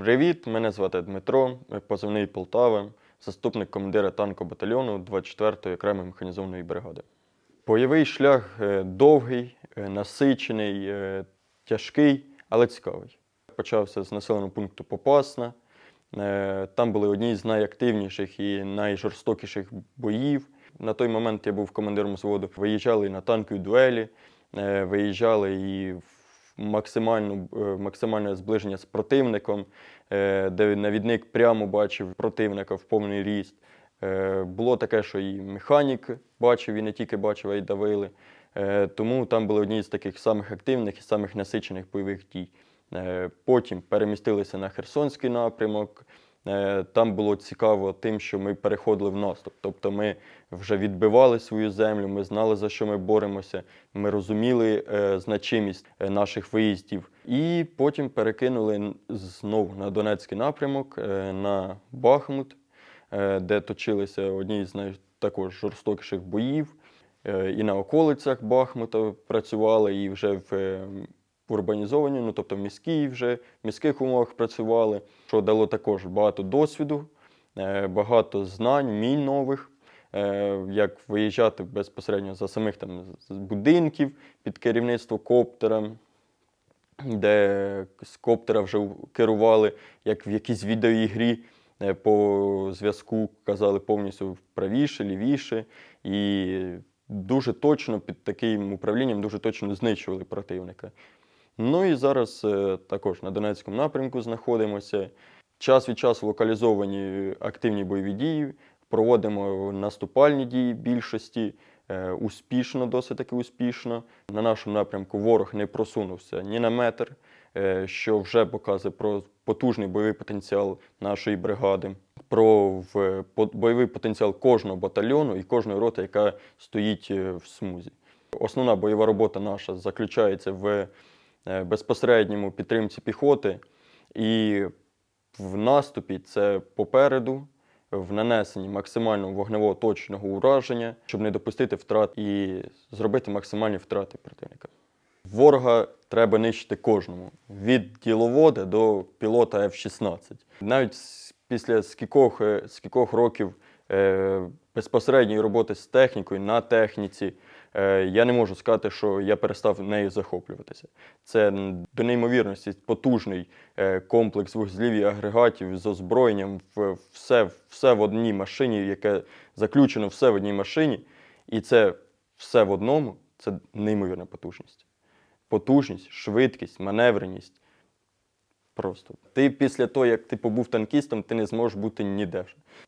Привіт, мене звати Дмитро, позивний Полтава, заступник командира танкового батальйону 24-ї окремої механізованої бригади. Бойовий шлях е, довгий, е, насичений, е, тяжкий, але цікавий. Почався з населеного пункту Попасна. Там були одні з найактивніших і найжорстокіших боїв. На той момент я був командиром взводу. Виїжджали на танкові дуелі, виїжджали і в максимальну, е, максимальне зближення з противником, е, де навідник прямо бачив противника в повний ріст. Е, Було таке, що і механік бачив, і не тільки бачив, а й давили. Тому там були одні з таких самих активних і самих насичених бойових дій. Потім перемістилися на Херсонський напрямок. Е, Там було цікаво тим, що ми переходили в наступ. Тобто ми вже відбивали свою землю, ми знали, за що ми боремося, ми розуміли е, значимість е, наших виїздів. І потім перекинули знову на Донецький напрямок, на Бахмут, де точилися одні з також жорстокіших боїв. І на околицях Бахмута працювали, і вже в урбанізовані, ну тобто в міській вже в міських умовах працювали, що дало також багато досвіду, е, багато знань, мін нових, е, як виїжджати безпосередньо за самих там будинків під керівництво коптера, де з коптера вже керували, як в якійсь відеоігрі е, по зв'язку казали повністю правіше, лівіше. І дуже точно під таким управлінням дуже точно знищували противника. Ну і зараз е, також на Донецькому напрямку знаходимося. Час від часу локалізовані активні бойові дії, проводимо наступальні дії більшості, е, успішно, досить таки успішно. На нашому напрямку ворог не просунувся ні на метр, е, що вже показує про потужний бойовий потенціал нашої бригади, про бойовий потенціал кожного батальйону і кожної роти, яка стоїть в смузі. Основна бойова робота наша заключається в безпосередньому підтримці піхоти і в наступі це попереду, в нанесенні максимально вогневого точного ураження, щоб не допустити втрат і зробити максимальні втрати противника. Ворога треба нищити кожному від діловода до пілота F-16. Навіть після скількох, е, скількох років е, безпосередньої роботи з технікою на техніці, е, я не можу сказати, що я перестав нею захоплюватися. Це до неймовірності потужний е, комплекс вузлів і агрегатів з озброєнням, все, все в одній машині, яке заключено все в одній машині, і це все в одному це неймовірна потужність. Потужність, швидкість, маневреність. Просто. Ти після того, як ти побув танкістом, ти не зможеш бути ніде.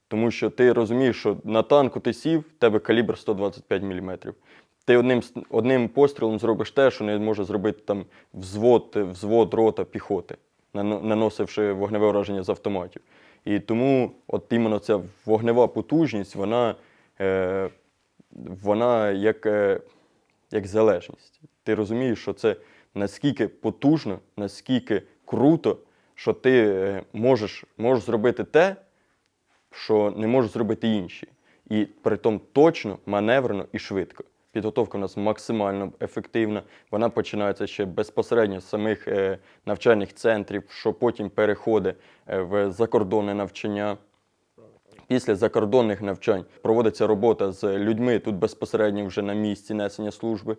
Тому що ти розумієш, що на танку ти сів, в тебе калібр 125 мм. Ти одним, одним пострілом зробиш те, що не може зробити там взвод, взвод рота піхоти, наносивши вогневе ураження з автоматів. І тому от іменно ця вогнева потужність, вона, е, вона як, е, як залежність. Ти розумієш, що це наскільки потужно, наскільки круто, що ти е, можеш, можеш зробити те, що не можуть зробити інші. І притом точно, маневрено і швидко. Підготовка у нас максимально ефективна. Вона починається ще безпосередньо з самих е, навчальних центрів, що потім переходить е, в закордонне навчання. Після закордонних навчань проводиться робота з людьми тут безпосередньо вже на місці несення служби.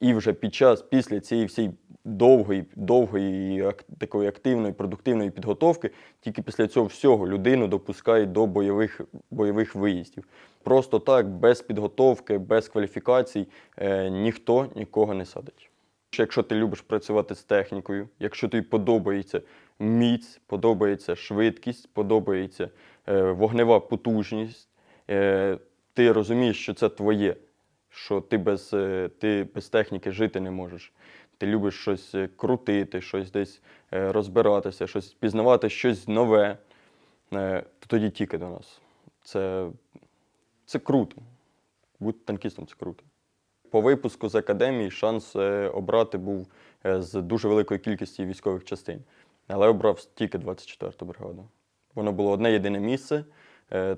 І вже під час, після цієї всієї довгої, довгої такої активної, продуктивної підготовки, тільки після цього всього людину допускають до бойових, бойових виїздів. Просто так, без підготовки, без кваліфікацій, е, ніхто нікого не садить. Якщо ти любиш працювати з технікою, якщо тобі подобається міць, подобається швидкість, подобається е, вогнева потужність, е, ти розумієш, що це твоє, що ти без, е, ти без техніки жити не можеш. Ти любиш щось е, крутити, щось десь е, розбиратися, щось пізнавати щось нове, е, то тоді тільки до нас. Це, це круто. Бути танкістом це круто. По випуску з академії шанс обрати був з дуже великої кількості військових частин. Але обрав тільки 24-ту бригаду. Воно було одне єдине місце,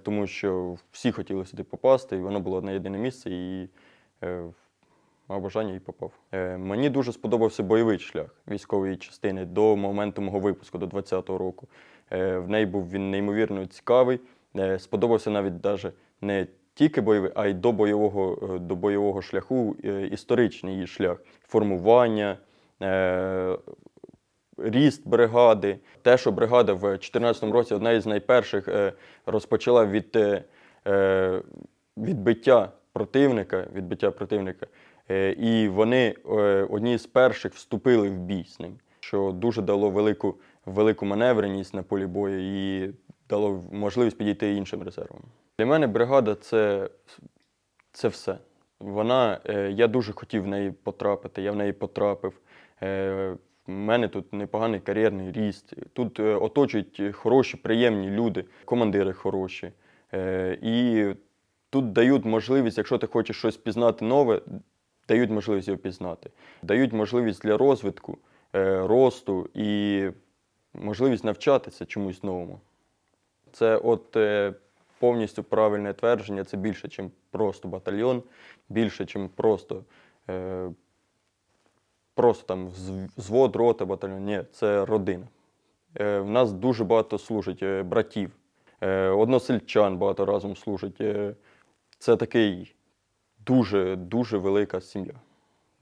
тому що всі хотіли сюди попасти, і воно було одне єдине місце. І мав бажання і попав. Е, Мені дуже сподобався бойовий шлях військової частини до моменту мого випуску, до 20-го року. Е, В неї був він неймовірно цікавий. Е, Сподобався навіть даже не тільки бойовий, а й до бойового, е, до бойового шляху е, історичний її шлях, формування. е, Ріст бригади, те, що бригада в 2014 році одна із найперших е, розпочала від е, відбиття противника, відбиття противника, і вони е, одні з перших вступили в бій з ним, що дуже дало велику, велику маневреність на полі бою і дало можливість підійти іншим резервам. Для мене бригада це, це все. Вона, е, я дуже хотів в неї потрапити, я в неї потрапив. Е, в мене тут непоганий кар'єрний ріст. Тут е, оточують хороші, приємні люди, командири хороші. Е, і тут дають можливість, якщо ти хочеш щось пізнати нове, дають можливість його пізнати. Дають можливість для розвитку, е, росту і можливість навчатися чомусь новому. Це от е, повністю правильне твердження. Це більше, ніж просто батальйон, більше, ніж просто, е, просто там взвод, рота, батальйон. Ні, це родина. В нас дуже багато служить братів, односельчан багато разом служить. Це такий дуже, дуже велика сім'я.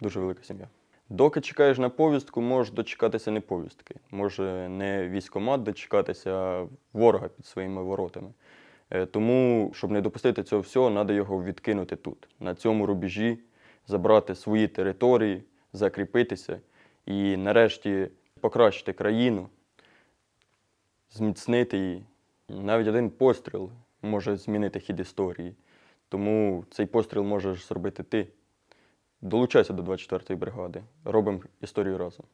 Дуже велика сім'я. Доки чекаєш на повістку, можеш дочекатися не повістки. Може не військомат дочекатися, ворога під своїми воротами. Е, Тому, щоб не допустити цього всього, треба його відкинути тут, на цьому рубежі, забрати свої території, закріпитися і нарешті покращити країну, зміцнити її. Навіть один постріл може змінити хід історії. Тому цей постріл можеш зробити ти. Долучайся до 24-ї бригади. Робимо історію разом.